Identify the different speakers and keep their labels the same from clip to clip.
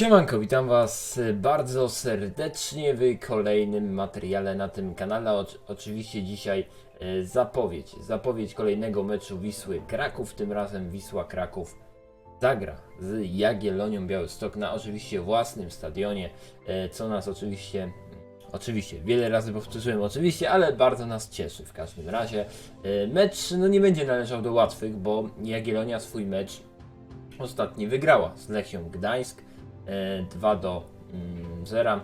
Speaker 1: Siemanko, witam Was bardzo serdecznie w kolejnym materiale na tym kanale. Oczy- oczywiście dzisiaj e, zapowiedź, zapowiedź kolejnego meczu Wisły Kraków. Tym razem Wisła Kraków zagra z Jagiellonią Białystok na oczywiście własnym stadionie, e, co nas oczywiście, oczywiście, wiele razy powtórzyłem oczywiście, ale bardzo nas cieszy w każdym razie. E, Mecz no nie będzie należał do łatwych, bo Jagiellonia swój mecz ostatni wygrała z Lechią Gdańsk. E, 2 do mm, 0.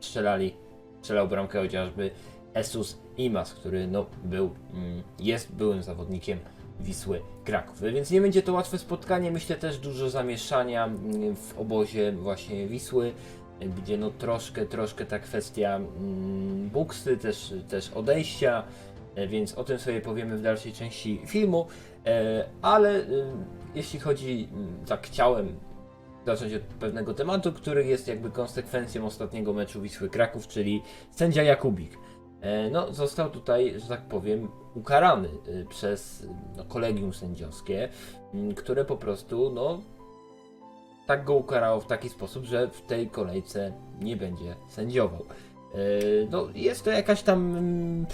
Speaker 1: Strzelali, strzelał bramkę chociażby Jesus Imas, który no, był, mm, jest byłym zawodnikiem Wisły Kraków. Więc nie będzie to łatwe spotkanie. Myślę też dużo zamieszania mm, w obozie właśnie Wisły, e, gdzie no troszkę, troszkę ta kwestia mm, buksy, też, też odejścia, e, więc o tym sobie powiemy w dalszej części filmu. E, Ale y, jeśli chodzi, mm, tak chciałem zacząć od pewnego tematu, który jest jakby konsekwencją ostatniego meczu Wisły Kraków, czyli sędzia Jakubik. E, No, został tutaj, że tak powiem, ukarany y, przez no, kolegium sędziowskie, które po prostu, no, tak go ukarało w taki sposób, że w tej kolejce nie będzie sędziował. E, No, jest to jakaś tam,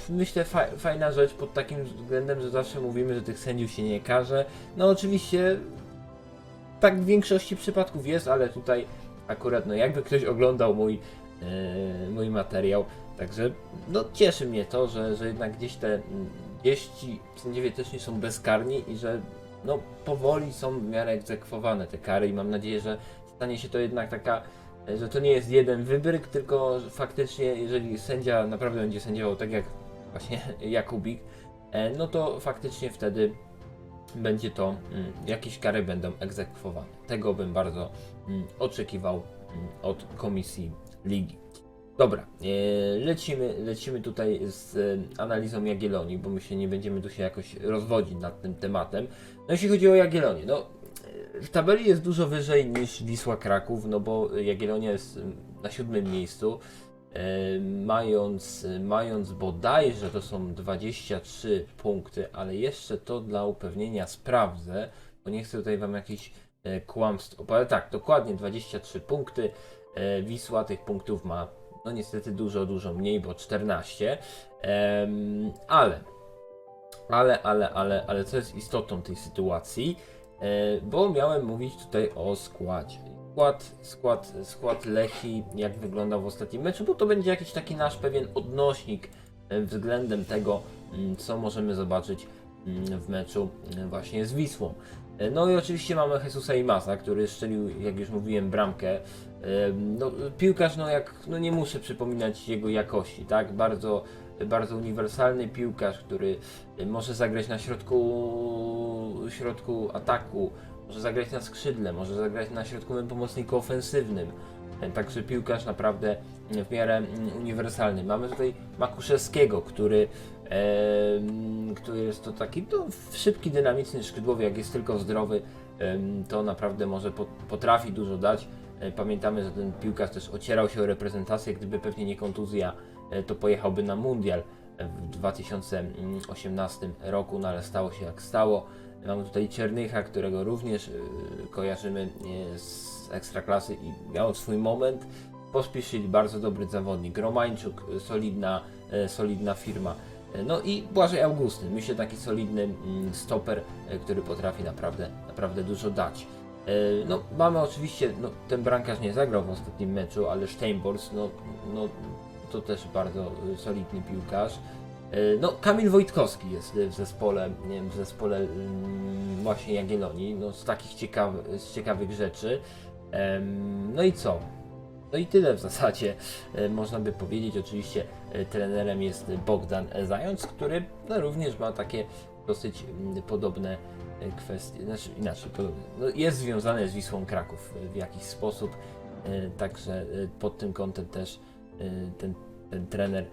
Speaker 1: myślę, fa fajna rzecz pod takim względem, że zawsze mówimy, że tych sędziów się nie karze. No, oczywiście tak w większości przypadków jest, ale tutaj akurat, no jakby ktoś oglądał mój, e, mój materiał, także no cieszy mnie to, że, że jednak gdzieś te, mm, gdzieś ci sędziowie też nie są bezkarni i że no powoli są w miarę egzekwowane te kary i mam nadzieję, że stanie się to jednak taka, że to nie jest jeden wybryk, tylko faktycznie jeżeli sędzia naprawdę będzie sędziował tak jak właśnie Jakubik, e, no to faktycznie wtedy będzie to, mm, jakieś kary będą egzekwowane. Tego bym bardzo mm, oczekiwał mm, od komisji ligi. Dobra, e, lecimy, lecimy tutaj z e, analizą Jagiellonii, bo my się nie będziemy tu się jakoś rozwodzić nad tym tematem. No jeśli chodzi o Jagiellonię, no e, w tabeli jest dużo wyżej niż Wisła Kraków, no bo Jagiellonia jest na siódmym miejscu, mając, mając bodajże to są 23 punkty, ale jeszcze to dla upewnienia sprawdzę, bo nie chcę tutaj Wam jakichś e, kłamstw opowiadać. Tak, dokładnie 23 punkty. E, Wisła tych punktów ma, no niestety dużo, dużo mniej, bo 14. Em, ale, ale, ale, ale, ale co jest istotą tej sytuacji? E, bo miałem mówić tutaj o składzie. Skład, skład, skład Lechi, jak wyglądał w ostatnim meczu, bo to będzie jakiś taki nasz pewien odnośnik e, względem tego, mm, co możemy zobaczyć mm, w meczu mm, właśnie z Wisłą. E, No i oczywiście mamy Jesusa Imasa, który strzelił, jak już mówiłem, bramkę. E, No, piłkarz, no jak, no nie muszę przypominać jego jakości, tak? Bardzo, bardzo uniwersalny piłkarz, który e, może zagrać na środku, środku ataku, może zagrać na skrzydle, może zagrać na środkowym pomocniku ofensywnym. E, Także piłkarz naprawdę w miarę mm, uniwersalny. Mamy tutaj Makuszewskiego, który, e, mm, który jest to taki no, szybki, dynamiczny skrzydłowy, jak jest tylko zdrowy, em, to naprawdę może pot- potrafi dużo dać. E, Pamiętamy, że ten piłkarz też ocierał się o reprezentację, gdyby pewnie nie kontuzja, e, to pojechałby na mundial w 2018 roku, no ale stało się jak stało. Mamy tutaj Czernycha, którego również e, kojarzymy z Ekstraklasy i miał swój moment. Pospieszyli, bardzo dobry zawodnik. Romańczuk, solidna, e, solidna firma. E, No i Błażej Augustyn, myślę taki solidny mm, stoper, e, który potrafi naprawdę, naprawdę dużo dać. No, mamy oczywiście, no, ten brankarz nie zagrał w ostatnim meczu, ale Steinbors, no, no, to też bardzo solidny piłkarz. E, No, Kamil Wojtkowski jest e, w zespole, wiem, w zespole mm, właśnie Jagiellonii, no, z takich ciekawy, z ciekawych rzeczy. No i co? No i tyle w zasadzie e, można by powiedzieć. Oczywiście trenerem jest Bogdan Zając, który no, również ma takie dosyć mm, podobne kwestie, znaczy inaczej, podobne. No, jest związany z Wisłą Kraków w jakiś sposób, także pod tym kątem też ten, ten trener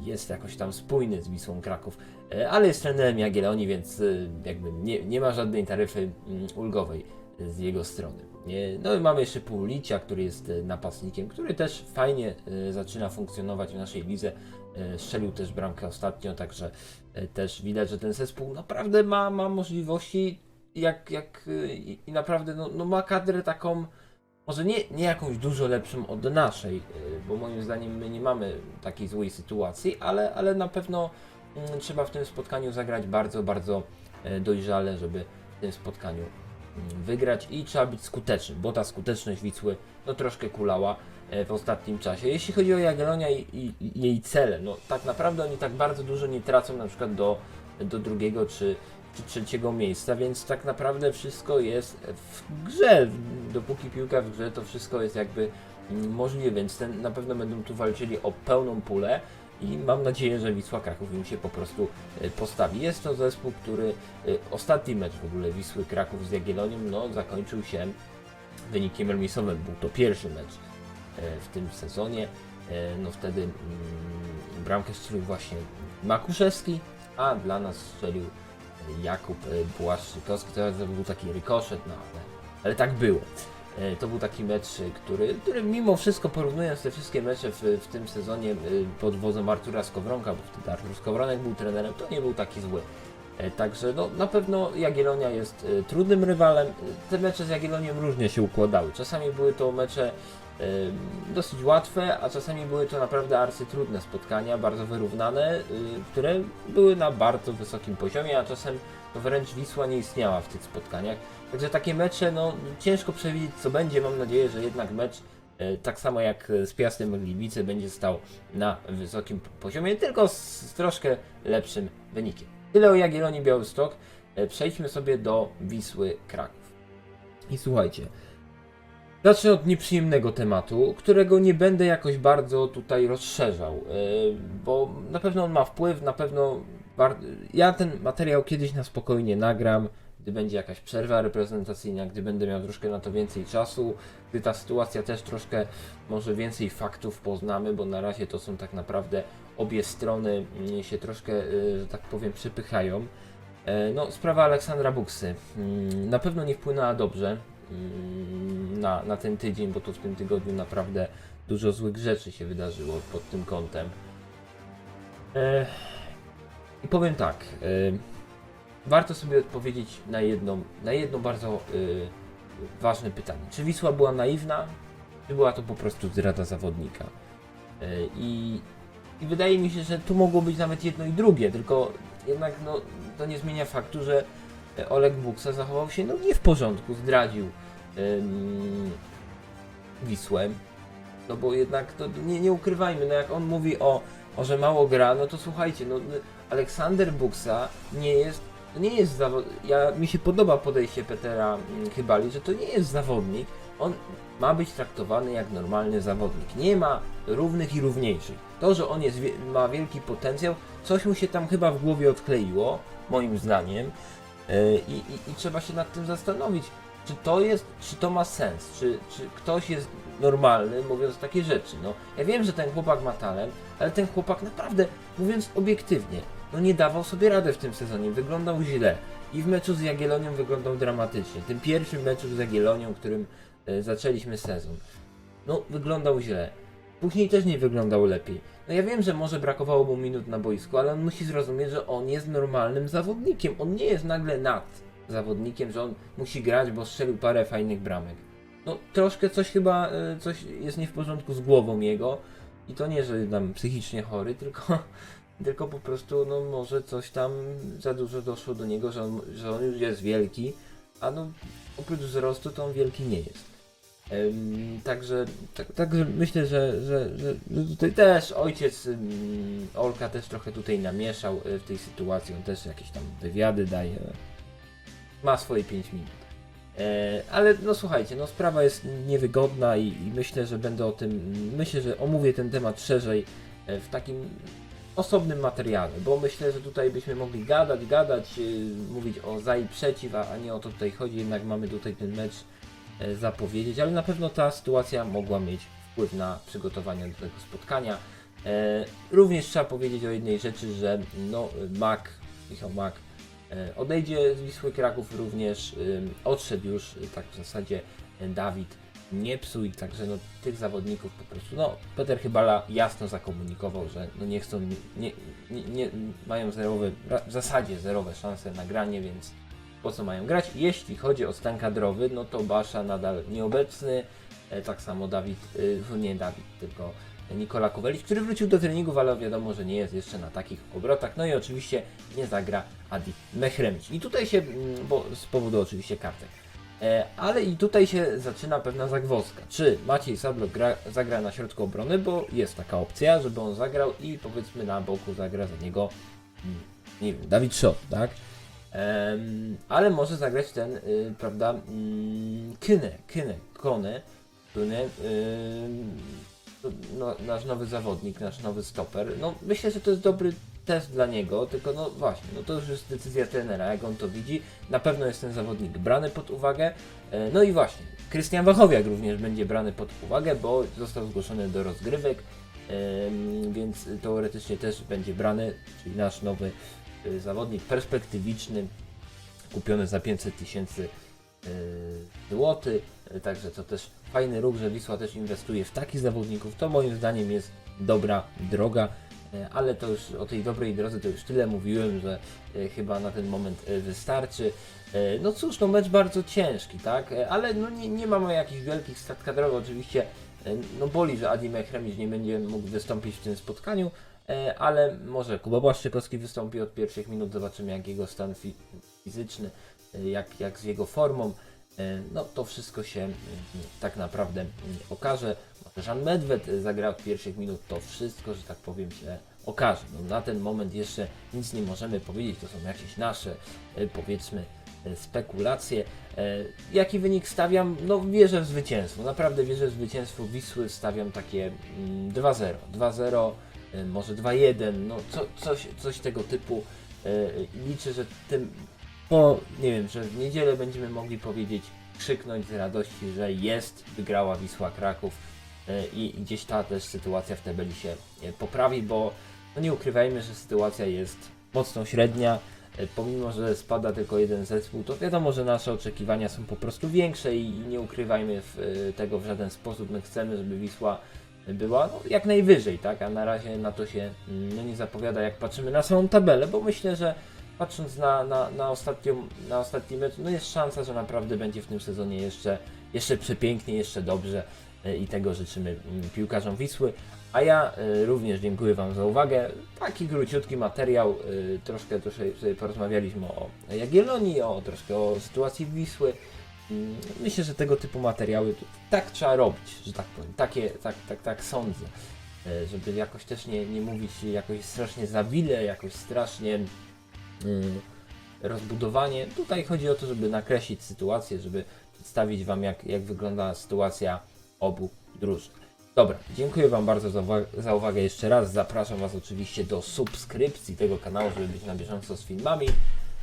Speaker 1: jest jakoś tam spójny z Wisłą Kraków, e, ale jest trenerem Jagiellonii, więc e, jakby nie, nie ma żadnej taryfy mm, ulgowej e, z jego strony. Nie, No i mamy jeszcze Półlicia, który jest e, napastnikiem, który też fajnie e, zaczyna funkcjonować w naszej lidze. E, Strzelił też bramkę ostatnio, także e, też widać, że ten zespół naprawdę ma, ma możliwości jak, jak e, i naprawdę no, no ma kadrę taką może nie, nie jakąś dużo lepszą od naszej, y, bo moim zdaniem my nie mamy takiej złej sytuacji, ale, ale na pewno mm, trzeba w tym spotkaniu zagrać bardzo, bardzo e, dojrzale, żeby w tym spotkaniu mm, wygrać i trzeba być skutecznym, bo ta skuteczność Wisły no troszkę kulała e, w ostatnim czasie. Jeśli chodzi o Jagiellonia i, i, i jej cele, no tak naprawdę oni tak bardzo dużo nie tracą na przykład do, do drugiego czy, czy trzeciego miejsca, więc tak naprawdę wszystko jest w grze. Dopóki piłka w grze, to wszystko jest jakby mm, możliwe, więc ten, na pewno będą tu walczyli o pełną pulę i mam nadzieję, że Wisła Kraków im się po prostu e, postawi. Jest to zespół, który e, ostatni mecz w ogóle Wisły Kraków z Jagielloniem no, zakończył się wynikiem remisowym. Był to pierwszy mecz e, w tym sezonie. No wtedy mm, bramkę strzelił właśnie Makuszewski, a dla nas strzelił Jakub e, Błaszczykowski. To był taki rykoszet, no ale, ale tak było. E, To był taki mecz, e, który, który mimo wszystko porównując te wszystkie mecze w, w tym sezonie pod wodzą Artura Skowronka, bo wtedy Artur Skowronek był trenerem, to nie był taki zły. E, Także no, na pewno Jagiellonia jest e, trudnym rywalem. E, Te mecze z Jagielloniem różnie się układały. Czasami były to mecze dosyć łatwe, a czasami były to naprawdę arcytrudne spotkania, bardzo wyrównane, które były na bardzo wysokim poziomie, a czasem wręcz Wisła nie istniała w tych spotkaniach. Także takie mecze, no ciężko przewidzieć co będzie. Mam nadzieję, że jednak mecz tak samo jak z Piastem Gliwice będzie stał na wysokim poziomie, tylko z troszkę lepszym wynikiem. Tyle o Jagiellonii Białystok. E, Przejdźmy sobie do Wisły Kraków. I słuchajcie, zacznę od nieprzyjemnego tematu, którego nie będę jakoś bardzo tutaj rozszerzał, e, bo na pewno on ma wpływ, na pewno ja ten materiał kiedyś na spokojnie nagram, gdy będzie jakaś przerwa reprezentacyjna, gdy będę miał troszkę na to więcej czasu, gdy ta sytuacja też troszkę może więcej faktów poznamy, bo na razie to są tak naprawdę obie strony mm, się troszkę, y, że tak powiem, przypychają. E, No, sprawa Aleksandra Buksy mm, na pewno nie wpłynęła dobrze mm, na, na ten tydzień, bo tu w tym tygodniu naprawdę dużo złych rzeczy się wydarzyło pod tym kątem. E, I powiem tak, e, warto sobie odpowiedzieć na jedno, na jedno bardzo y, ważne pytanie. Czy Wisła była naiwna, czy była to po prostu zdrada zawodnika? Y, I, I wydaje mi się, że tu mogło być nawet jedno i drugie, tylko jednak no, to nie zmienia faktu, że e, Oleg Buksa zachował się no, nie w porządku, zdradził ym, Wisłę. No bo jednak to nie, nie ukrywajmy, no jak on mówi o, o, że mało gra, no to słuchajcie, no Aleksander Buksa nie jest to nie jest zawod... Ja, mi się podoba podejście Petera mm, Chybali, że to nie jest zawodnik. On ma być traktowany jak normalny zawodnik. Nie ma równych i równiejszych. To, że on jest, ma wielki potencjał, coś mu się tam chyba w głowie odkleiło, moim zdaniem. Yy, I, i, I trzeba się nad tym zastanowić, czy to jest, czy to ma sens, czy, czy ktoś jest normalny, mówiąc takie rzeczy. No, ja wiem, że ten chłopak ma talent, ale ten chłopak naprawdę, mówiąc obiektywnie, no nie dawał sobie radę w tym sezonie, wyglądał źle. I w meczu z Jagiellonią wyglądał dramatycznie. Tym pierwszym meczu z Jagiellonią, którym e, zaczęliśmy sezon. No, wyglądał źle. Później też nie wyglądał lepiej. No ja wiem, że może brakowało mu minut na boisku, ale on musi zrozumieć, że on jest normalnym zawodnikiem. On nie jest nagle nad zawodnikiem, że on musi grać, bo strzelił parę fajnych bramek. No troszkę coś chyba, e, coś jest nie w porządku z głową jego. I to nie, że tam psychicznie chory, tylko tylko po prostu no może coś tam za dużo doszło do niego, że on, że on już jest wielki, a no oprócz wzrostu to on wielki nie jest. Także, tak, także myślę, że, że, że, że tutaj też ojciec Olka też trochę tutaj namieszał y, w tej sytuacji, on też jakieś tam wywiady daje. Ma swoje 5 minut. E, ale no słuchajcie, no sprawa jest niewygodna i, i myślę, że będę o tym, myślę, że omówię ten temat szerzej e, w takim osobnym materiale, bo myślę, że tutaj byśmy mogli gadać, gadać, yy, mówić o za i przeciw, a, nie o to tutaj chodzi, jednak mamy tutaj ten mecz e, zapowiedzieć, ale na pewno ta sytuacja mogła mieć wpływ na przygotowania do tego spotkania. E, również trzeba powiedzieć o jednej rzeczy, że no Mak, Michał Mak e, odejdzie z Wisły Kraków również, odszedł już, y, tak w zasadzie Dawid nie psuj, także no, tych zawodników po prostu, no Peter Chybala jasno zakomunikował, że no, nie chcą, nie, nie, nie, mają zerowe, w zasadzie zerowe szanse na granie, więc po co mają grać. Jeśli chodzi o stan kadrowy, no to Basza nadal nieobecny, e, tak samo Dawid, e, nie Dawid, tylko Nikola Kowelic, który wrócił do treningów, ale wiadomo, że nie jest jeszcze na takich obrotach. No i oczywiście nie zagra Adi Mehremicz. I tutaj się, mm, bo z powodu oczywiście kartek. E, ale i tutaj się zaczyna pewna zagwozdka. Czy Maciej Sablok gra, zagra na środku obrony, bo jest taka opcja, żeby on zagrał i powiedzmy na boku zagra za niego, mm, nie wiem, Dawid Szot, tak? Em, ale może zagrać ten, y, prawda, mm, Kyne, ym, to no, nasz nowy zawodnik, nasz nowy stoper. No myślę, że to jest dobry test dla niego, tylko no właśnie, no to już jest decyzja trenera, jak on to widzi. Na pewno jest ten zawodnik brany pod uwagę. E, No i właśnie, Krystian Wachowiak również będzie brany pod uwagę, bo został zgłoszony do rozgrywek, więc teoretycznie też będzie brany, czyli nasz nowy y, zawodnik perspektywiczny, kupiony za 500 tysięcy y, złotych, także to też fajny ruch, że Wisła też inwestuje w takich zawodników, to moim zdaniem jest dobra droga, ale to już o tej dobrej drodze to już tyle mówiłem, że y, chyba na ten moment y, wystarczy. No cóż, no mecz bardzo ciężki, tak, ale no nie, nie mamy jakichś wielkich strat kadrowych, oczywiście no boli, że Adi Mechremicz nie będzie mógł wystąpić w tym spotkaniu, E, ale może Kuba Błaszczykowski wystąpi od pierwszych minut, zobaczymy jak jego stan fi fizyczny, e, jak, jak z jego formą, E, no to wszystko się tak naprawdę okaże. Może Jean Medved e, zagra od pierwszych minut, to wszystko, że tak powiem się okaże. No, na ten moment jeszcze nic nie możemy powiedzieć, to są jakieś nasze e, powiedzmy e, spekulacje. E, Jaki wynik stawiam? No wierzę w zwycięstwo, naprawdę wierzę w zwycięstwo Wisły, stawiam takie mm, 2-0, 2-0, e, może 2-1, no co, coś, coś tego typu. E, Liczę, że tym, po, nie wiem, że w niedzielę będziemy mogli powiedzieć, krzyknąć z radości, że jest, wygrała Wisła Kraków i i gdzieś ta też sytuacja w tabeli się e, poprawi, bo no nie ukrywajmy, że sytuacja jest mocno średnia. E, Pomimo, że spada tylko jeden zespół, to wiadomo, że nasze oczekiwania są po prostu większe i nie ukrywajmy e, tego w żaden sposób. My chcemy, żeby Wisła była no, jak najwyżej, tak? A na razie na to się mm, no, nie zapowiada, jak patrzymy na samą tabelę, bo myślę, że patrząc na, na, na, ostatnią, na ostatni mecz, no jest szansa, że naprawdę będzie w tym sezonie jeszcze, jeszcze przepięknie, jeszcze dobrze e, i tego życzymy mm, piłkarzom Wisły. A ja e, również dziękuję Wam za uwagę. Taki króciutki materiał, e, troszkę tu sobie porozmawialiśmy o Jagiellonii, o troszkę o sytuacji Wisły. Mm, Myślę, że tego typu materiały tak trzeba robić, że tak powiem. Takie, tak, tak, tak sądzę. E, Żeby jakoś też nie, nie mówić jakoś strasznie zawile, jakoś strasznie mm, rozbudowanie. Tutaj chodzi o to, żeby nakreślić sytuację, żeby przedstawić Wam, jak, jak wygląda sytuacja obu drużyn. Dobra, dziękuję Wam bardzo za, za uwagę jeszcze raz. Zapraszam Was oczywiście do subskrypcji tego kanału, żeby być na bieżąco z filmami.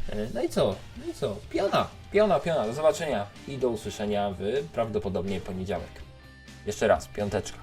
Speaker 1: E, No i co? No i co? Piona, piona, piona. Do zobaczenia i do usłyszenia w prawdopodobnie poniedziałek. Jeszcze raz, piąteczka.